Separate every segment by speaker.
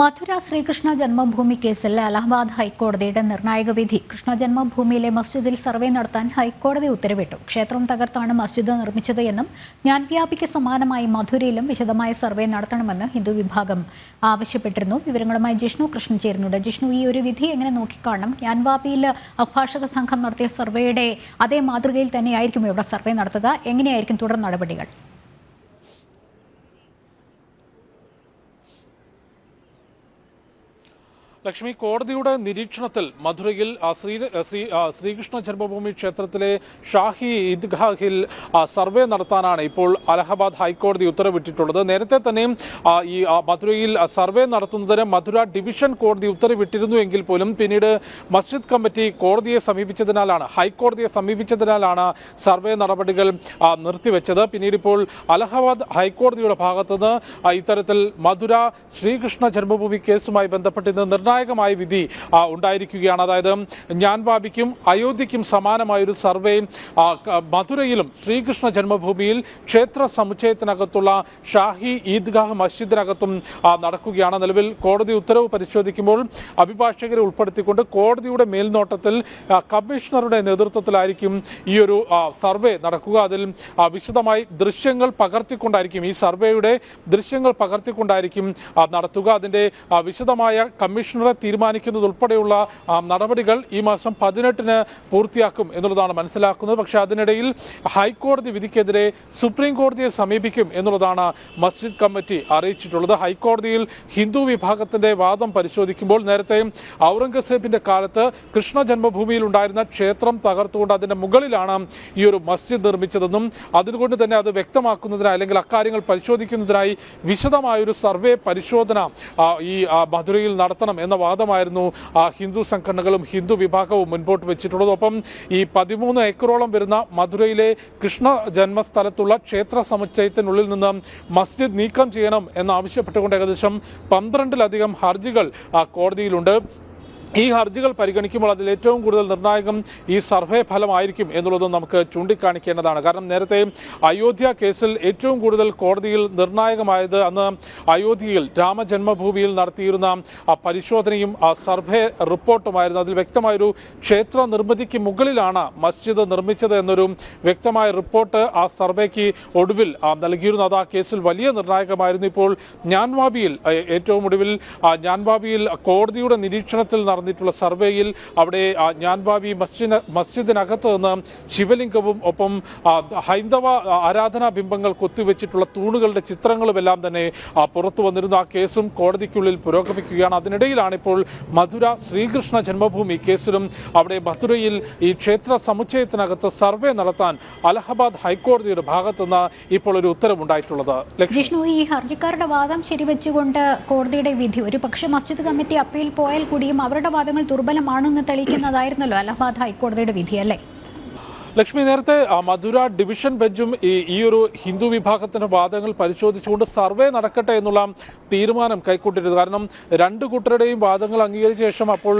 Speaker 1: മഥുര ശ്രീകൃഷ്ണ ജന്മഭൂമി കേസിൽ അലഹബാദ് ഹൈക്കോടതിയുടെ നിർണായക വിധി. കൃഷ്ണ ജന്മഭൂമിയിലെ മസ്ജിദിൽ സർവേ നടത്താൻ ഹൈക്കോടതി ഉത്തരവിട്ടു. ക്ഷേത്രം തകർത്താണ് മസ്ജിദ് നിർമ്മിച്ചത് എന്നും ജ്ഞാൻവ്യാപിക്ക് സമാനമായി മധുരയിലും വിശദമായ സർവേ നടത്തണമെന്ന് ഹിന്ദു വിഭാഗം ആവശ്യപ്പെട്ടിരുന്നു. വിവരങ്ങളുമായി ജിഷ്ണു കൃഷ്ണൻ ചേരുന്നുണ്ട്. ജിഷ്ണു ഈ ഒരു വിധി എങ്ങനെ നോക്കിക്കാണണം? ജ്ഞാൻവാപിയിൽ അഭിഭാഷക സംഘം നടത്തിയ സർവേയുടെ അതേ മാതൃകയിൽ തന്നെയായിരിക്കും ഇവിടെ സർവേ നടത്തുക? എങ്ങനെയായിരിക്കും തുടർ നടപടികൾ?
Speaker 2: ലക്ഷ്മി കോടതിയുടെ നിരീക്ഷണത്തിൽ മധുരയിൽ ശ്രീ ശ്രീ ശ്രീകൃഷ്ണ ജന്മഭൂമി ക്ഷേത്രത്തിലെ ഷാഹി ഈദ്ഗാഹിൽ സർവേ നടത്താനാണ് ഇപ്പോൾ അലഹബാദ് ഹൈക്കോടതി ഉത്തരവിട്ടിട്ടുള്ളത്. നേരത്തെ തന്നെയും ഈ മധുരയിൽ സർവേ നടത്തുന്നതിന് മധുര ഡിവിഷൻ കോടതി ഉത്തരവിട്ടിരുന്നു എങ്കിൽ പോലും പിന്നീട് മസ്ജിദ് കമ്മിറ്റി കോടതിയെ സമീപിച്ചതിനാലാണ് ഹൈക്കോടതിയെ സമീപിച്ചതിനാലാണ് സർവേ നടപടികൾ നിർത്തിവെച്ചത്. പിന്നീട് ഇപ്പോൾ അലഹബാദ് ഹൈക്കോടതിയുടെ ഭാഗത്തുനിന്ന് ഇത്തരത്തിൽ മധുര ശ്രീകൃഷ്ണ ജന്മഭൂമി കേസുമായി ബന്ധപ്പെട്ട് ഇന്ന് നിർണായകമായ വിധി ഉണ്ടായിരിക്കുകയാണ്. അതായത് ഞാൻ ബാബിക്കും അയോധ്യയ്ക്കും സമാനമായൊരു സർവേ മധുരയിലും ശ്രീകൃഷ്ണ ജന്മഭൂമിയിൽ ക്ഷേത്ര സമുച്ചയത്തിനകത്തുള്ള ഷാഹി ഈദ്ഗാഹ് മസ്ജിദിനകത്തും നടക്കുകയാണ്. നിലവിൽ കോടതി ഉത്തരവ് പരിശോധിക്കുമ്പോൾ അഭിഭാഷകരെ ഉൾപ്പെടുത്തിക്കൊണ്ട് കോടതിയുടെ മേൽനോട്ടത്തിൽ കമ്മീഷണറുടെ നേതൃത്വത്തിലായിരിക്കും ഈ ഒരു സർവേ നടക്കുക. അതിൽ വിശദമായി ദൃശ്യങ്ങൾ പകർത്തിക്കൊണ്ടായിരിക്കും ഈ സർവേയുടെ ദൃശ്യങ്ങൾ പകർത്തിക്കൊണ്ടായിരിക്കും നടത്തുക. അതിന്റെ വിശദമായ വിശദമായ കമ്മീഷണറെ തീരുമാനിക്കുന്നതുൾപ്പെടെയുള്ള ഉൾപ്പെടെയുള്ള നടപടികൾ ഈ മാസം പതിനെട്ടിന് പൂർത്തിയാക്കും എന്നുള്ളതാണ് മനസ്സിലാക്കുന്നത്. പക്ഷേ അതിനിടയിൽ ഹൈക്കോടതി വിധിക്കെതിരെ സുപ്രീം കോടതിയെ സമീപിക്കും എന്നുള്ളതാണ് മസ്ജിദ് കമ്മിറ്റി അറിയിച്ചിട്ടുള്ളത്. ഹൈക്കോടതിയിൽ ഹിന്ദു വിഭാഗത്തിന്റെ വാദം പരിശോധിക്കുമ്പോൾ നേരത്തെ ഔറംഗസേബിന്റെ കാലത്ത് കൃഷ്ണ ജന്മഭൂമിയിൽ ഉണ്ടായിരുന്ന ക്ഷേത്രം തകർത്തുകൊണ്ട് അതിന്റെ മുകളിലാണ് ഈ ഒരു മസ്ജിദ് നിർമ്മിച്ചതെന്നും അതുകൊണ്ട് തന്നെ അത് വ്യക്തമാക്കുന്നതിനായി അല്ലെങ്കിൽ അക്കാര്യങ്ങൾ പരിശോധിക്കുന്നതിനായി വിശദമായൊരു സർവേ പരിശോധന ഈ മധുരയിൽ നടത്തണം എന്ന വാദമായിരുന്നു ആ, ഹിന്ദു സംഘടനകളും ഹിന്ദു വിഭാഗവും മുൻപോട്ട് വെച്ചിട്ടുള്ളത്. ഒപ്പം ഈ പതിമൂന്ന് ഏക്കറോളം വരുന്ന മധുരയിലെ കൃഷ്ണ ജന്മസ്ഥലത്തുള്ള ക്ഷേത്ര സമുച്ചയത്തിനുള്ളിൽ നിന്ന് മസ്ജിദ് നീക്കം ചെയ്യണം എന്നാവശ്യപ്പെട്ടുകൊണ്ട് ഏകദേശം പന്ത്രണ്ടിലധികം ഹർജികൾ കോടതിയിലുണ്ട്. ഈ ഹർജികൾ പരിഗണിക്കുമ്പോൾ അതിൽ ഏറ്റവും കൂടുതൽ നിർണായകം ഈ സർവേ ഫലമായിരിക്കും എന്നുള്ളതും നമുക്ക് ചൂണ്ടിക്കാണിക്കേണ്ടതാണ്. കാരണം നേരത്തെ അയോധ്യ കേസിൽ ഏറ്റവും കൂടുതൽ കോടതിയിൽ നിർണായകമായത് അന്ന് അയോധ്യയിൽ രാമജന്മഭൂമിയിൽ നടത്തിയിരുന്ന ആ പരിശോധനയും ആ സർവേ റിപ്പോർട്ടുമായിരുന്നു. അതിൽ വ്യക്തമായൊരു ക്ഷേത്ര നിർമ്മിതിക്ക് മുകളിലാണ് മസ്ജിദ് നിർമ്മിച്ചത് എന്നൊരു വ്യക്തമായ റിപ്പോർട്ട് ആ സർവേക്ക് ഒടുവിൽ നൽകിയിരുന്നു. അത് ആ കേസിൽ വലിയ നിർണായകമായിരുന്നു. ഇപ്പോൾ ജ്ഞാൻവാബിയിൽ ഏറ്റവും ഒടുവിൽ ഞാൻവാബിയിൽ കോടതിയുടെ നിരീക്ഷണത്തിൽ നടന്നിട്ടുള്ള സർവേയിൽ അവിടെ ജ്ഞാൻവാബി മസ്ജിദ് മസ്ജിദിനകത്ത് നിന്ന് ശിവലിംഗവും ഒപ്പം ഹൈന്ദവ ആരാധനാ ബിംബങ്ങൾ കൊത്തിവെച്ചിട്ടുള്ള തൂണുകളുടെ ചിത്രങ്ങളുമെല്ലാം തന്നെ പുറത്തു വന്നിരുന്നു. ആ കേസും കോടതിക്കുള്ളിൽ പുരോഗമിക്കുകയാണ്. അതിനിടയിലാണ് ഇപ്പോൾ മധുര ശ്രീകൃഷ്ണ ജന്മഭൂമി കേസിലും അവിടെ മധുരയിൽ ഈ ക്ഷേത്ര സമുച്ചയത്തിനകത്ത് സർവേ നടത്താൻ അലഹബാദ് ഹൈക്കോടതിയുടെ ഭാഗത്തു നിന്ന് ഇപ്പോൾ ഒരു ഉത്തരവുണ്ടായിട്ടുള്ളത്.
Speaker 1: ജിഷ്ണു ഈ ഹർജിക്കാരുടെ വാദം ശരിവെച്ചുകൊണ്ട് കോടതിയുടെ വിധി ഒരു പക്ഷേ മസ്ജിദ് കമ്മിറ്റി അപ്പീൽ പോയാൽ കൂടിയും അവരുടെ വാദങ്ങൾ ദുർബലമാണെന്ന് തെളിയിക്കുന്നതായിരുന്നല്ലോ അലഹബാദ് ഹൈക്കോടതിയുടെ വിധി അല്ലേ
Speaker 2: ലക്ഷ്മി നേരത്തെ മധുര ഡിവിഷൻ ബെഞ്ചും ഈ ഒരു ഹിന്ദു വിഭാഗത്തിന്റെ വാദങ്ങൾ പരിശോധിച്ചുകൊണ്ട് സർവേ നടക്കട്ടെ എന്നുള്ള തീരുമാനം കൈക്കൊണ്ടിരുന്നു കാരണം രണ്ടു കൂട്ടരുടെയും വാദങ്ങൾ അംഗീകരിച്ച ശേഷം അപ്പോൾ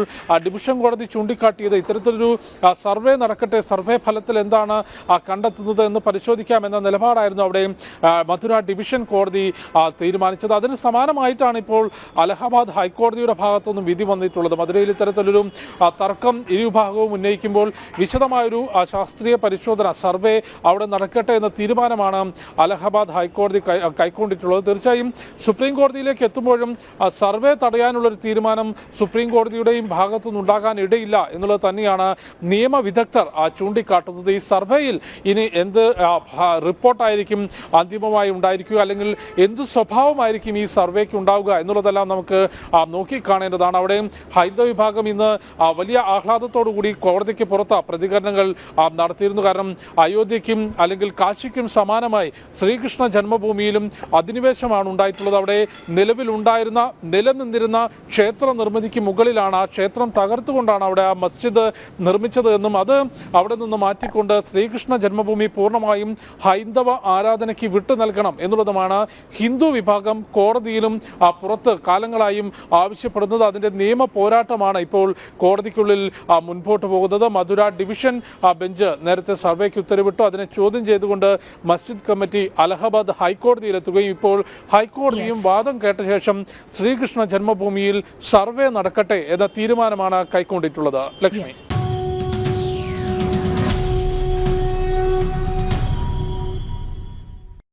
Speaker 2: ഡിവിഷൻ കോടതി ചൂണ്ടിക്കാട്ടിയത് ഇത്തരത്തിലൊരു സർവേ നടക്കട്ടെ സർവേ ഫലത്തിൽ എന്താണ് കണ്ടെത്തുന്നത് എന്ന് പരിശോധിക്കാം എന്ന നിലപാടായിരുന്നു അവിടെ മധുര ഡിവിഷൻ കോടതി തീരുമാനിച്ചത്. അതിന് സമാനമായിട്ടാണ് ഇപ്പോൾ അലഹബാദ് ഹൈക്കോടതിയുടെ ഭാഗത്തുനിന്നും വിധി വന്നിട്ടുള്ളത്. മധുരയിൽ ഇത്തരത്തിലൊരു തർക്കം തർക്കം ഇരുവിഭാഗവും ഉന്നയിക്കുമ്പോൾ വിശദമായൊരു ആ, ശാസ്ത്രീയ പരിശോധന സർവേ അവിടെ നടക്കട്ടെ എന്ന തീരുമാനമാണ് അലഹബാദ് ഹൈക്കോടതി കൈക്കൊണ്ടിട്ടുള്ളത്. തീർച്ചയായും സുപ്രീം കോടതിയിലേക്ക് എത്തുമ്പോഴും സർവേ തടയാനുള്ള ഒരു തീരുമാനം സുപ്രീം കോടതിയുടെയും ഭാഗത്തുനിന്ന് ഉണ്ടാകാൻ ഇടയില്ല എന്നുള്ളത് തന്നെയാണ് നിയമവിദഗ്ധർ ചൂണ്ടിക്കാട്ടുന്നത്. ഈ സർവേയിൽ ഇനി എന്ത് റിപ്പോർട്ടായിരിക്കും അന്തിമമായി ഉണ്ടായിരിക്കുക അല്ലെങ്കിൽ എന്ത് സ്വഭാവമായിരിക്കും ഈ സർവേക്ക് ഉണ്ടാവുക എന്നുള്ളതെല്ലാം നമുക്ക് നോക്കിക്കാണേണ്ടതാണ്. അവിടെ ഹൈന്ദവ വിഭാഗം ഇന്ന് വലിയ ആഹ്ലാദത്തോടു കൂടി കോടതിക്ക് പുറത്ത് പ്രതികരണങ്ങൾ ആ, നടത്തിയിരുന്നു. കാരണം അയോധ്യയ്ക്കും അല്ലെങ്കിൽ കാശിക്കും സമാനമായി ശ്രീകൃഷ്ണ ജന്മഭൂമിയിലും അധിനിവേശമാണ് ഉണ്ടായിട്ടുള്ളത്. അവിടെ നിലവിലുണ്ടായിരുന്ന നിലനിന്നിരുന്ന ക്ഷേത്ര നിർമ്മിതിക്ക് മുകളിലാണ് ആ ക്ഷേത്രം തകർത്തുകൊണ്ടാണ് അവിടെ ആ മസ്ജിദ് നിർമ്മിച്ചത് എന്നും അത് അവിടെ നിന്ന് മാറ്റിക്കൊണ്ട് ശ്രീകൃഷ്ണ ജന്മഭൂമി പൂർണമായും ഹൈന്ദവ ആരാധനയ്ക്ക് വിട്ടു നൽകണം എന്നുള്ളതുമാണ് ഹിന്ദു വിഭാഗം കോടതിയിലും പുറത്ത് കാലങ്ങളായും ആവശ്യപ്പെടുന്നത്. അതിന്റെ നിയമ പോരാട്ടമാണ് ഇപ്പോൾ കോടതിക്കുള്ളിൽ മുൻപോട്ട് പോകുന്നത്. മധുര ഡിവിഷൻ ബെഞ്ച് നേരത്തെ സർവേക്ക് ഉത്തരവിട്ടു. അതിനെ ചോദ്യം ചെയ്തുകൊണ്ട് മസ്ജിദ് കമ്മിറ്റി അലഹബാദ് ഹൈക്കോടതിയിലെത്തുകയും ഇപ്പോൾ ഹൈക്കോടതിയും വാദം കേട്ട ശേഷം ശ്രീകൃഷ്ണ ജന്മഭൂമിയിൽ സർവേ നടക്കട്ടെ എന്ന തീരുമാനമാണ് കൈക്കൊണ്ടിട്ടുള്ളത്. ലക്ഷ്മി.